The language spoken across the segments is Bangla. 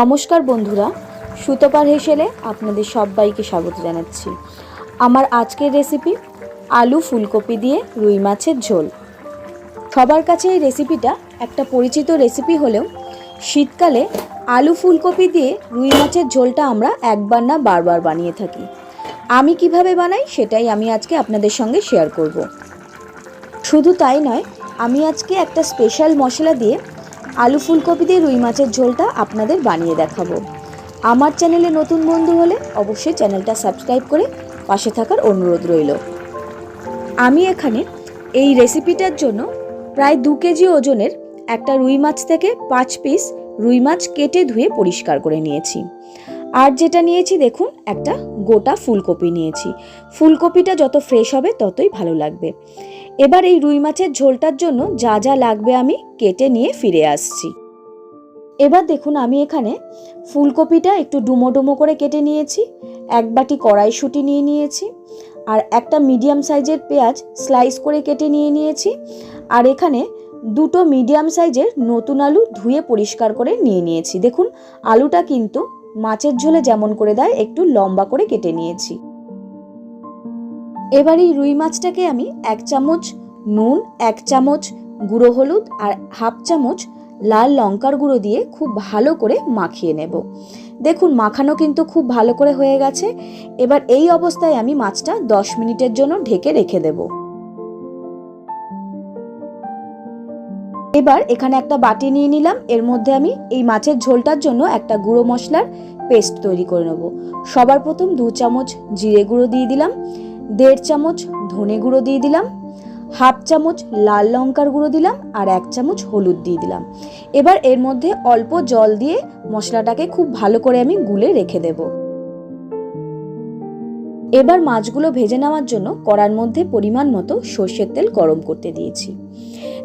নমস্কার বন্ধুরা, সুতোপার হেসেলে আপনাদের সবাইকে স্বাগত জানাচ্ছি। আমার আজকের রেসিপি আলু ফুলকপি দিয়ে রুই মাছের ঝোল। সবার কাছে এই রেসিপিটা একটা পরিচিত রেসিপি হলেও, শীতকালে আলু ফুলকপি দিয়ে রুই মাছের ঝোলটা আমরা একবার না বারবার বানিয়ে থাকি। আমি কীভাবে বানাই সেটাই আমি আজকে আপনাদের সঙ্গে শেয়ার করব। শুধু তাই নয়, আমি আজকে একটা স্পেশাল মশলা দিয়ে আলু ফুলকপি দিয়ে রুই মাছের ঝোলটা আপনাদের বানিয়ে দেখাবো। আমার চ্যানেলে নতুন বন্ধু হলে অবশ্যই চ্যানেলটা সাবস্ক্রাইব করে পাশে থাকার অনুরোধ রইল। আমি এখানে এই রেসিপিটার জন্য প্রায় দু কেজি ওজনের একটা রুই মাছ থেকে পাঁচ পিস রুই মাছ কেটে ধুয়ে পরিষ্কার করে নিয়েছি। আর যেটা নিয়েছি দেখুন, একটা গোটা ফুলকপি নিয়েছি। ফুলকপিটা যত ফ্রেশ হবে ততই ভালো লাগবে। এবার এই রুই মাছের ঝোলটার জন্য যা যা লাগবে আমি কেটে নিয়ে ফিরে আসছি। এবার দেখুন আমি এখানে ফুলকপিটা একটু ডুমো ডুমো করে কেটে নিয়েছি, এক বাটি কড়াইশুঁটি নিয়ে নিয়েছি, আর একটা মিডিয়াম সাইজের পেঁয়াজ স্লাইস করে কেটে নিয়ে নিয়েছি, আর এখানে দুটো মিডিয়াম সাইজের নতুন আলু ধুয়ে পরিষ্কার করে নিয়ে নিয়েছি। দেখুন, আলুটা কিন্তু মাছের ঝোলে যেমন করে দেয়, একটু লম্বা করে কেটে নিয়েছি। এবার এই রুই মাছটাকে আমি এক চামচ নুন, এক চামচ গুঁড়ো হলুদ আর হাফ চামচ লাল লঙ্কার গুঁড়ো দিয়ে খুব ভালো করে মাখিয়ে নেব। দেখুন, মাখানো কিন্তু খুব ভালো করে হয়ে গেছে। এবার এই অবস্থায় আমি মাছটা দশ মিনিটের জন্য ঢেকে রেখে দেব। এবার এখানে একটা বাটি নিয়ে নিলাম। এর মধ্যে আমি এই মাছের ঝোলটার জন্য একটা গুঁড়ো মশলার পেস্ট তৈরি করে নেব। সবার প্রথম দু চামচ জিরে গুঁড়ো দিয়ে দিলাম। দেড় চামচ ধনে গুঁড়ো দিয়ে দিলাম, হাফ চামচ লাল লঙ্কার গুঁড়ো দিলাম, আর এক চামচ হলুদ দিয়ে দিলাম। এবার এর মধ্যে অল্প জল দিয়ে মশলাটাকে খুব ভালো করে আমি গুলে রেখে দেব। এবার মাছগুলো ভেজে নেওয়ার জন্য কড়ার মধ্যে পরিমাণ মতো সর্ষের তেল গরম করতে দিয়েছি।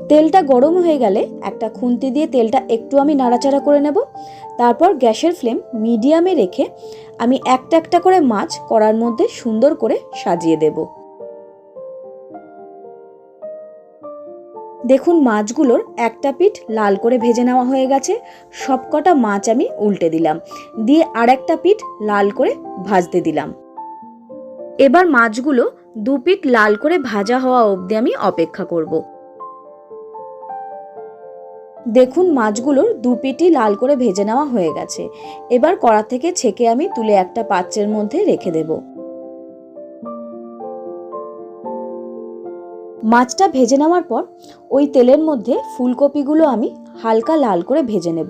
তেলটা গরম হয়ে গেলে একটা খুন্তি দিয়ে তেলটা একটু আমি নাড়াচাড়া করে নেব। তারপর গ্যাসের ফ্লেম মিডিয়ামে রেখে আমি একটা একটা করে মাছ কড়ার মধ্যে সুন্দর করে সাজিয়ে দেব। দেখুন মাছগুলোর একটা পিঠ লাল করে ভেজে নেওয়া হয়ে গেছে। সবকটা মাছ আমি উল্টে দিলাম। দিয়ে আর একটা পিঠ লাল করে ভাজতে দিলাম। এবার মাছগুলো দু পিঠ লাল করে ভাজা হওয়া অবধি আমি অপেক্ষা করব। দেখুন মাছগুলোর দু পিটি লাল করে ভেজে নেওয়া হয়ে গেছে। এবার কড়া থেকে ছেঁকে আমি তুলে একটা পাত্রের মধ্যে রেখে দেব। মাছটা ভেজে নেওয়ার পর ওই তেলের মধ্যে ফুলকপিগুলো আমি হালকা লাল করে ভেজে নেব।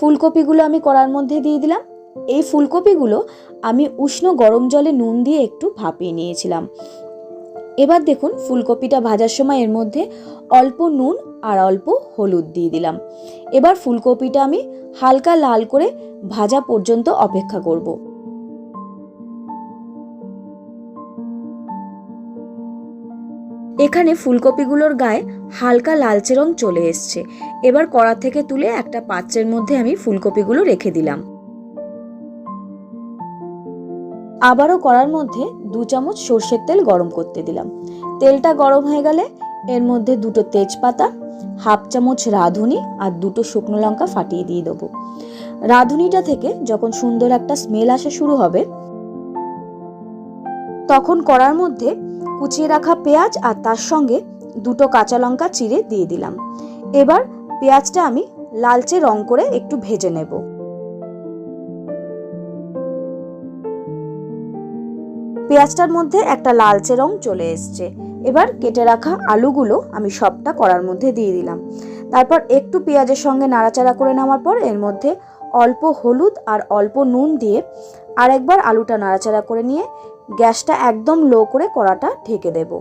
ফুলকপিগুলো আমি কড়ার মধ্যে দিয়ে দিলাম। এই ফুলকপিগুলো আমি উষ্ণ গরম জলে নুন দিয়ে একটু ভাপিয়ে নিয়েছিলাম। এবার দেখুন ফুলকপিটা ভাজার সময় এর মধ্যে অল্প নুন আর অল্প হলুদ দিয়ে দিলাম। এবার ফুলকপিটা আমি হালকা লাল করে ভাজা পর্যন্ত অপেক্ষা করব। এখানে ফুলকপিগুলোর গায়ে হালকা লালচে রং চলে এসছে। এবার কড়া থেকে তুলে একটা পাত্রের মধ্যে আমি ফুলকপিগুলো রেখে দিলাম। আবারও কড়ার মধ্যে দু চামচ সর্ষের তেল গরম করতে দিলাম। তেলটা গরম হয়ে গেলে এর মধ্যে দুটো তেজপাতা, হাফ চামচ রাঁধুনি আর দুটো শুকনো লঙ্কা ফাটিয়ে দিয়ে দেবো। রাঁধুনিটা থেকে যখন সুন্দর একটা স্মেল আসা শুরু হবে, তখন কড়ার মধ্যে কুচিয়ে রাখা পেঁয়াজ আর তার সঙ্গে দুটো কাঁচা লঙ্কা চিড়ে দিয়ে দিলাম। এবার পেঁয়াজটা আমি লালচে রং করে একটু ভেজে নেব। পেঁয়াজটার মধ্যে একটা লালচে রং চলে এসছে। এবার কেটে রাখা আলুগুলো আমি সবটা কড়ার মধ্যে দিয়ে দিলাম। তারপর একটু পেঁয়াজের সঙ্গে নাড়াচাড়া করে নেওয়ার পর এর মধ্যে অল্প হলুদ আর অল্প নুন দিয়ে আরেকবার আলুটা নাড়াচাড়া করে নিয়ে গ্যাসটা একদম লো করে কড়াটা ঢেকে দেব।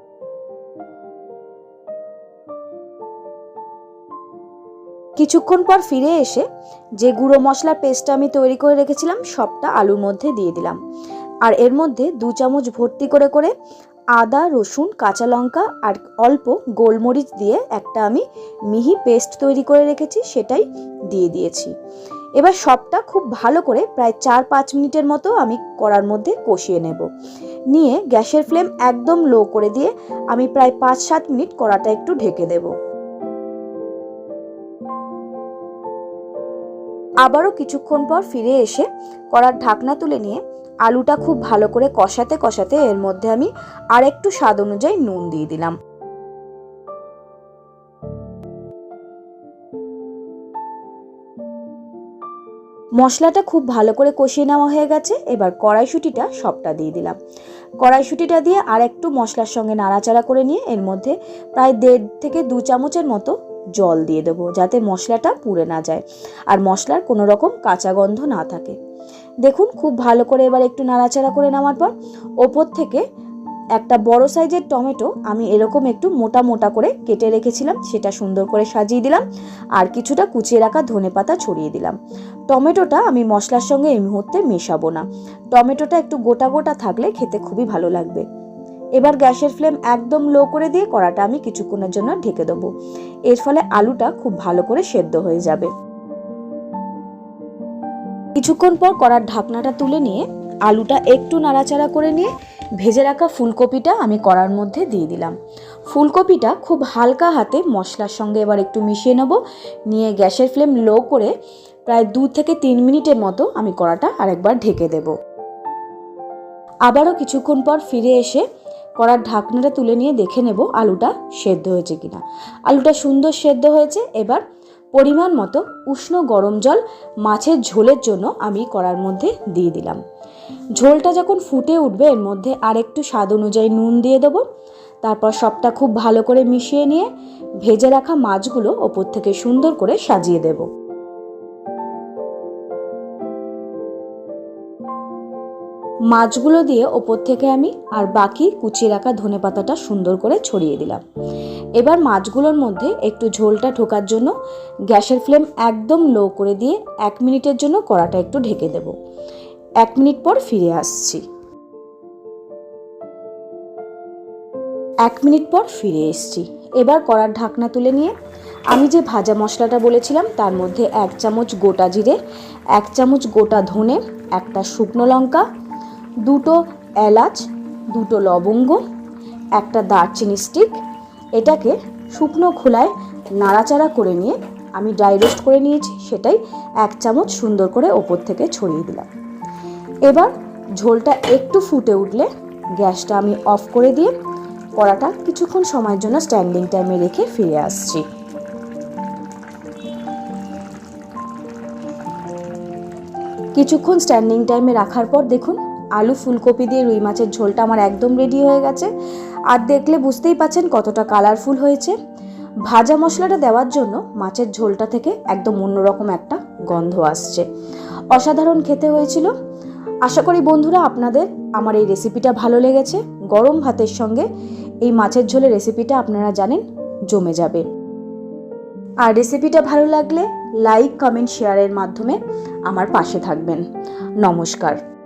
কিছুক্ষণ পর ফিরে এসে যে গুঁড়ো মশলার পেস্টটা আমি তৈরি করে রেখেছিলাম, সবটা আলুর মধ্যে দিয়ে দিলাম। আর এর মধ্যে দু চামচ ভর্তি করে করে আদা, রসুন, কাঁচা লঙ্কা আর অল্প গোলমরিচ দিয়ে একটা আমি মিহি পেস্ট তৈরি করে রেখেছি, সেটাই দিয়ে দিয়েছি। এবার সবটা খুব ভালো করে প্রায় চার পাঁচ মিনিটের মতো আমি কড়ার মধ্যে কষিয়ে নেব। নিয়ে গ্যাসের ফ্লেম একদম লো করে দিয়ে আমি প্রায় পাঁচ সাত মিনিট কড়াটা একটু ঢেকে দেব। আবারও কিছুক্ষণ পর ফিরে এসে কড়ার ঢাকনা তুলে নিয়ে আলুটা খুব ভালো করে কষাতে কষাতে এর মধ্যে আমি আর একটু স্বাদ অনুযায়ী নুন দিয়ে দিলাম। মশলাটা খুব ভালো করে কষিয়ে নেওয়া হয়ে গেছে, এবার কড়াইশুটিটা সবটা দিয়ে দিলাম। কড়াইশুটিটা দিয়ে আর একটু মশলার সঙ্গে নাড়াচাড়া করে নিয়ে এর মধ্যে প্রায় দেড় থেকে দু চামচের মতো জল দিয়ে দেবো, যাতে মশলাটা পুড়ে না যায়, আর মশলার কোনো রকম কাঁচা গন্ধ না থাকে। দেখুন, খুব ভালো করে এবার একটু নাড়াচাড়া করে নেওয়ার পর ওপর থেকে একটা বড় সাইজের টমেটো আমি এরকম একটু মোটা মোটা করে কেটে রেখেছিলাম, সেটা সুন্দর করে সাজিয়ে দিলাম আর কিছুটা কুচিয়ে রাখা ধনে পাতা ছড়িয়ে দিলাম। টমেটোটা আমি মশলার সঙ্গে এই মুহূর্তে মেশাবো না। টমেটোটা একটু গোটা গোটা থাকলে খেতে খুবই ভালো লাগবে। এবার গ্যাসের ফ্লেম একদম লো করে দিয়ে কড়াটা আমি কিছুক্ষণের জন্য ঢেকে দেবো। এর ফলে আলুটা খুব ভালো করে সেদ্ধ হয়ে যাবে। কিছুক্ষণ পর কড়ার ঢাকনাটা তুলে নিয়ে, আলুটা একটু নাড়াচাড়া করে নিয়ে, ভেজে রাখা ফুলকপিটা আমি কড়ার মধ্যে দিয়ে দিলাম। ফুলকপিটা খুব হালকা হাতে মশলার সঙ্গে এবার একটু মিশিয়ে নেব। নিয়ে গ্যাসের ফ্লেম লো করে প্রায় দু থেকে তিন মিনিটের মতো আমি কড়াটা আরেকবার ঢেকে দেব। আবারও কিছুক্ষণ পর ফিরে এসে কড়ার ঢাকনাটা তুলে নিয়ে দেখে নেব আলুটা সেদ্ধ হয়েছে কিনা। আলুটা সুন্দর সেদ্ধ হয়েছে, এবার পরিমাণ মতো উষ্ণ গরম জল মাছের ঝোলের জন্য আমি কড়ার মধ্যে দিয়ে দিলাম। ঝোলটা যখন ফুটে উঠবে, এর মধ্যে আর একটু স্বাদ অনুযায়ী নুন দিয়ে দেবো। তারপর সবটা খুব ভালো করে মিশিয়ে নিয়ে ভেজে রাখা মাছগুলো ওপর থেকে সুন্দর করে সাজিয়ে দেব। মাছগুলো দিয়ে ওপর থেকে আমি আর বাকি কুচিয়ে রাখা ধনে পাতাটা সুন্দর করে ছড়িয়ে দিলাম। এবার মাছগুলোর মধ্যে একটু ঝোলটা ঢোকার জন্য গ্যাসের ফ্লেম একদম লো করে দিয়ে এক মিনিটের জন্য কড়াটা একটু ঢেকে দেব। এক মিনিট পর ফিরে আসছি। এক মিনিট পর ফিরে এসছি। এবার কড়ার ঢাকনা তুলে নিয়ে আমি যে ভাজা মশলাটা বলেছিলাম তার মধ্যে এক চামচ গোটা জিরে, এক চামচ গোটা ধনে, একটা শুকনো লঙ্কা দুটো এলাচ, দুটো লবঙ্গ, একটা দারচিনি স্টিক এটাকে শুকনো খোলায় নাড়াচাড়া করে নিয়ে আমি ড্রাই রোস্ট করে নিয়েছি, সেটাই এক চামচ সুন্দর করে ওপর থেকে ছড়িয়ে দিলাম। এবার ঝোলটা একটু ফুটে উঠলে গ্যাসটা আমি অফ করে দিয়ে কড়াটা কিছুক্ষণ সময়ের জন্য স্ট্যান্ডিং টাইমে রেখে ফিরে আসছি। কিছুক্ষণ স্ট্যান্ডিং টাইমে রাখার পর দেখুন আলু ফুলকপি দিয়ে রুই মাছের ঝোলটা আমার একদম রেডি হয়ে গেছে। আর দেখলে বুঝতেই পাচ্ছেন কতটা কালারফুল হয়েছে। ভাজা মশলাটা দেওয়ার জন্য মাছের ঝোলটা থেকে একদম অন্যরকম একটা গন্ধ আসছে। অসাধারণ খেতে হয়েছিল। আশা করি বন্ধুরা আপনাদের আমার এই রেসিপিটা ভালো লেগেছে। গরম ভাতের সঙ্গে এই মাছের ঝোলের রেসিপিটা আপনারা জানেন জমে যাবে। আর রেসিপিটা ভালো লাগলে লাইক কমেন্ট শেয়ারের মাধ্যমে আমার পাশে থাকবেন। নমস্কার।